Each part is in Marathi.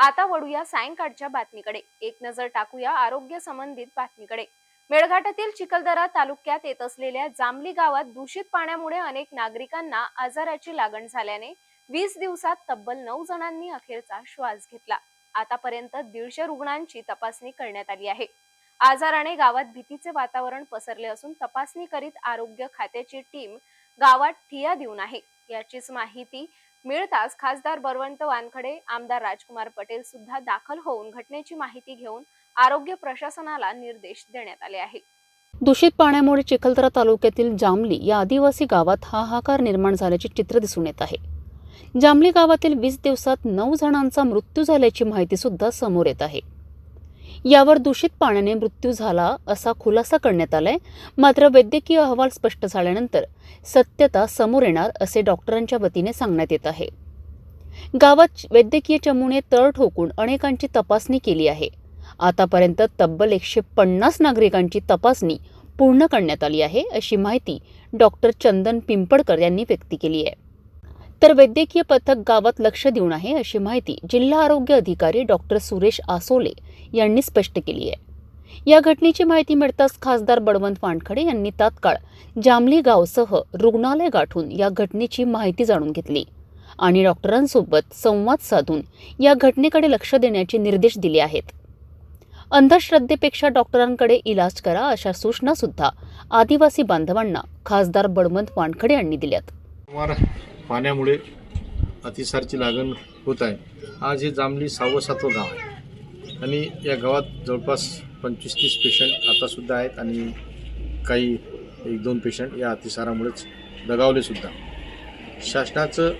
आता वळूया सायंकाळच्या बातमीकडे. एक नजर टाकूया आरोग्य संबंधित बातमीकडे. मेळघाटातील चिखलदरा तालुक्यात येत असलेल्या जांभली गावात दूषित पाण्यामुळे अनेक नागरिकांना आजाराची लागण झाल्याने वीस दिवसात तब्बल नऊ जणांनी अखेरचा श्वास घेतला. आतापर्यंत दीडशे रुग्णांची तपासणी करण्यात आली आहे. आजाराने गावात भीतीचे वातावरण पसरले असून तपासणी करीत आरोग्य खात्याची टीम गावात ठिया देऊन आहे. याचीच माहिती मिळताच खासदार बरवंत वानखडे आमदार राजकुमार पटेल सुद्धा दाखल होऊन घटनेची माहिती घेऊन आरोग्य प्रशासनाला निर्देश देण्यात आले आहे दूषित पाण्यामुळे चिखलदरा तालुक्यातील जामली या आदिवासी गावात हाहाकार निर्माण झाल्याचे चित्र दिसून येत आहे. जामली गावातील वीस दिवसात नऊ जणांचा मृत्यू झाल्याची माहिती सुद्धा समोर येत आहे. यावर दूषित पाण्याने मृत्यू झाला असा खुलासा करण्यात आलाय. मात्र वैद्यकीय अहवाल स्पष्ट झाल्यानंतर सत्यता समोर येणार असे डॉक्टरांच्या वतीने सांगण्यात येत आहे. गावात वैद्यकीय चमूने तळ ठोकून अनेकांची तपासणी केली आहे. आतापर्यंत तब्बल एकशे पन्नास नागरिकांची तपासणी पूर्ण करण्यात आली आहे अशी माहिती डॉक्टर चंदन पिंपळकर यांनी व्यक्त केली आहे. तर वैद्यकीय पथक गावात लक्ष देऊन आहे अशी माहिती जिल्हा आरोग्य अधिकारी डॉक्टर सुरेश आसोले यांनी स्पष्ट केली आहे. या घटनेची माहिती मिळताच खासदार बळवंत वानखडे यांनी तात्काळ जांभली गावसह रुग्णालय गाठून या घटनेची माहिती जाणून घेतली आणि डॉक्टरांसोबत संवाद साधून या घटनेकडे लक्ष देण्याचे निर्देश दिले आहेत. अंधश्रद्धेपेक्षा डॉक्टरांकडे इलाज करा अशा सूचना सुद्धा आदिवासी बांधवांना खासदार बळवंत वानखडे यांनी दिल्यात. पाण्यामुळे अतिसारची लागण होत आहे. आज हे जांभली सहावं सातवं गाव आहे. आणि या गावात जवळपास पंचवीस तीस पेशंट आतासुद्धा आहेत आणि काही एक दोन पेशंट या अतिसारामुळेच दगावलेसुद्धा शासनाचं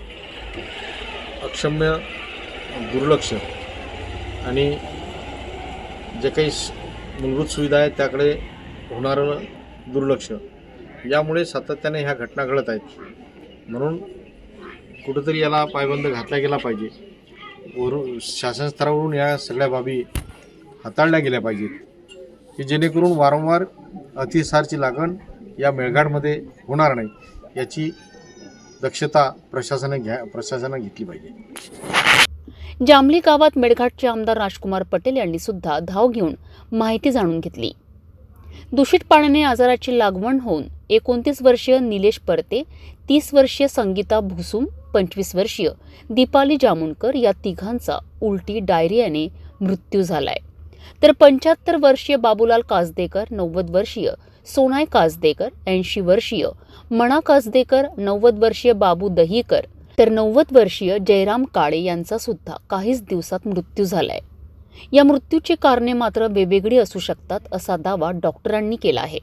अक्षम्य दुर्लक्ष आणि जे काही मूलभूत सुविधा आहेत त्याकडे होणारं दुर्लक्ष यामुळे सातत्याने ह्या घटना घडत आहेत. म्हणून कुठंतरी याला पायबंद घातला गेला पाहिजे. वरून शासन स्तरावरून या सगळ्या बाबी हाताळल्या गेल्या पाहिजेत. की जेणेकरून वारंवार अतिसारची लागण या मेळघाटमध्ये होणार नाही याची दक्षता प्रशासनाने घ्या प्रशासनाने घेतली पाहिजे. जांभली गावात मेळघाटचे आमदार राजकुमार पटेल यांनी सुद्धा धाव घेऊन माहिती जाणून घेतली. दूषित पाण्याने आजाराची लागवण होऊन एकोणतीस वर्षीय निलेश परते तीस वर्षीय संगीता भुसुम पंचवीस वर्षीय दीपाली जामुनकर या तिघांचा उलटी डायरियाने मृत्यू झालाय. तर पंच्याहत्तर वर्षीय बाबूलाल कासदेकर नव्वद वर्षीय सोनाय कासदेकर ऐंशी वर्षीय मणा कासदेकर नव्वद वर्षीय बाबू दहीकर तर नव्वद वर्षीय जयराम काळे यांचा सुद्धा काहीच दिवसात मृत्यू झालाय. या मृत्यूची कारणे मात्र वेगवेगळी असू शकतात असा दावा डॉक्टरांनी केला आहे.